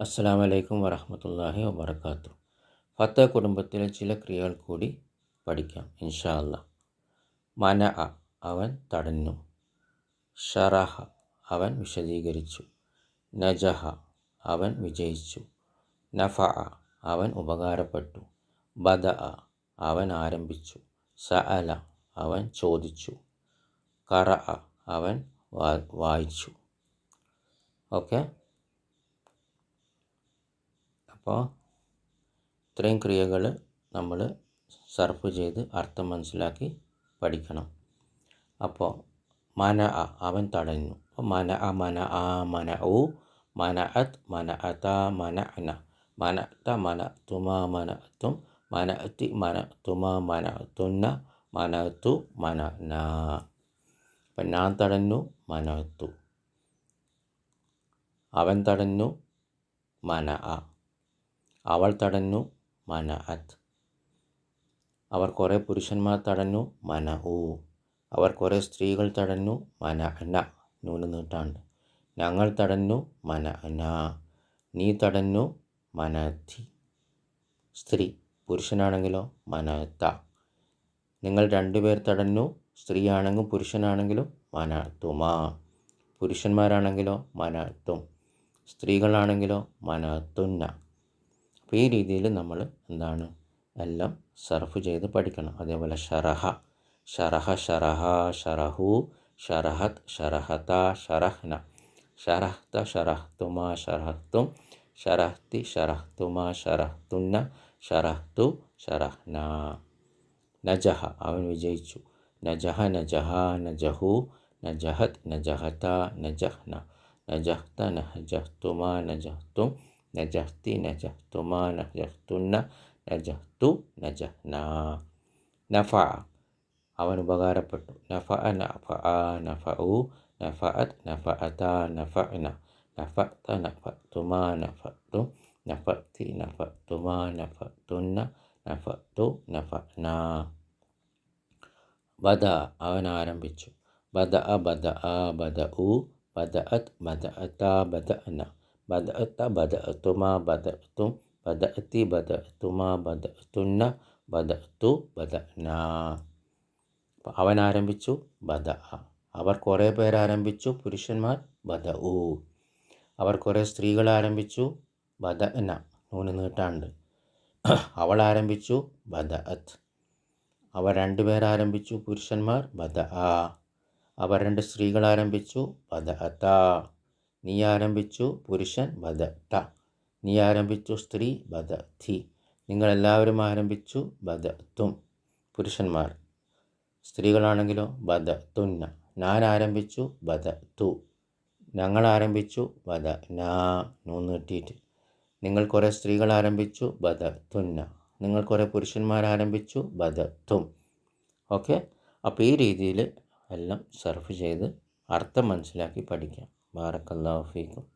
അസ്സാം വലൈക്കും വറഹമത്തല്ലാഹി വബർക്കാത്തു ഫത്ത കുടുംബത്തിലെ ചില ക്രിയകൾ കൂടി പഠിക്കാം ഇൻഷാ അല്ല മന അവൻ തടഞ്ഞു. ഷറഹ അവൻ വിശദീകരിച്ചു. നജഹ അവൻ വിജയിച്ചു. നഫ അവൻ ഉപകാരപ്പെട്ടു. ബദ അവൻ ആരംഭിച്ചു. സഅല അവൻ ചോദിച്ചു. കറ അവൻ വായിച്ചു. ഓക്കെ? അപ്പോൾ ഇത്രയും ക്രിയകൾ നമ്മൾ സർഫ് ചെയ്ത് അർത്ഥം മനസ്സിലാക്കി പഠിക്കണം. അപ്പോൾ മന അ അവൻ തടഞ്ഞു മന അ മന ആ മന ഉ മന അത് മന അത മന അന. മന ത മന തുമ മന തും. മന തി മന തുമ മന തുന്ന. മന തു മന ന. അപ്പം ഞാൻ തടഞ്ഞു മന അവൻ തടഞ്ഞു മന അ. അവൾ തടഞ്ഞു മന അത് അവർ കുറേ പുരുഷന്മാർ തടഞ്ഞു മന ഊ അവർ കുറേ സ്ത്രീകൾ തടഞ്ഞു മന അന നൂന് നീട്ടാണ്ട്. ഞങ്ങൾ തടഞ്ഞു മന അന നീ തടഞ്ഞു മനത്തി സ്ത്രീ പുരുഷനാണെങ്കിലോ മനത്ത നിങ്ങൾ രണ്ടുപേർ തടഞ്ഞു സ്ത്രീയാണെങ്കിലും പുരുഷനാണെങ്കിലും മനത്തുമാ പുരുഷന്മാരാണെങ്കിലോ മനത്തും സ്ത്രീകളാണെങ്കിലോ മനത്തുന്ന അപ്പോൾ ഈ രീതിയിൽ നമ്മൾ എന്താണ് എല്ലാം സർഫ് ചെയ്ത് പഠിക്കണം. അതേപോലെ ഷറഹ ഷറഹ ഷറഹ ഷറഹു ഷറഹത്ത് ഷറഹത ഷറഹ്ന ഷറഹ്ത ഷറഹ്തുമ ഷറഹ്തും ഷറഹ്തി ഷറഹ്തുമ ഷറഹ്തുന്ന ഷറഹ്തു ഷറഹ്ന. നജഹ അവൻ വിജയിച്ചു. നജഹ നജഹ നജഹു നജഹത് നജഹത നജഹ്ന. നജഹ്ത നജഹ്തുമ നജഹ്തും നജഹ്തി നജഹ്തുമ നജഹ്തുന്ന നജഹ്തു നജഹ്ന നഫ അവൻ ഉപകാരപ്പെട്ടു നഫ നഫ നഫ ഉ നഫ അത് നഫ അത നഫ ന നഫ ത നഫ തുമ നഫ തു നഫ തി നഫ തുമ നഫ തുന്ന നഫ തു നഫ ന ബദ അവൻ ആരംഭിച്ചു ബദ അ ബദ ആ ബദ ഉ ബദ അത് ബദ അത ബദ ന ബദഅത്ത ബദഅത്തുമ ബദഅത്തും ബദഅത്തി ബദഅത്തുമ ബദഅത്തുന്ന ബദഅത്തു ബദഅന അവൻ ആരംഭിച്ചു? ബദ അവർ കുറേ പേർ ആരംഭിച്ചു? പുരുഷന്മാർ ബദ ഉ അവർ കുറേ സ്ത്രീകൾ ആരംഭിച്ചു? ബദ ന നൂന് നീട്ടാണ്ട്. അവൾ ആരംഭിച്ചു? ബദ അത് അവർ രണ്ടുപേർ ആരംഭിച്ചു? പുരുഷന്മാർ ബദ അവർ രണ്ട് സ്ത്രീകൾ ആരംഭിച്ചു? ബദ അത്ത നീ ആരംഭിച്ചു പുരുഷൻ ബദ ട നീ ആരംഭിച്ചു സ്ത്രീ ബദ ധി. നിങ്ങളെല്ലാവരും ആരംഭിച്ചു ബദ തും. പുരുഷന്മാർ. സ്ത്രീകളാണെങ്കിലോ ബദ തുന്ന. ഞാൻ ആരംഭിച്ചു ബദ തു. ഞങ്ങൾ ആരംഭിച്ചു ബദ നാ. നൂന്ന് കിട്ടിയിട്ട്. നിങ്ങൾ കുറേ സ്ത്രീകൾ ആരംഭിച്ചു ബദ തുന്ന. നിങ്ങൾ കുറേ പുരുഷന്മാർ ആരംഭിച്ചു ബദ തും. ഓക്കെ? അപ്പോൾ ഈ രീതിയിൽ എല്ലാം സർഫ് ചെയ്ത് അർത്ഥം മനസ്സിലാക്കി പഠിക്കാം. பாரக்கல்லா ஃபீக்கும்.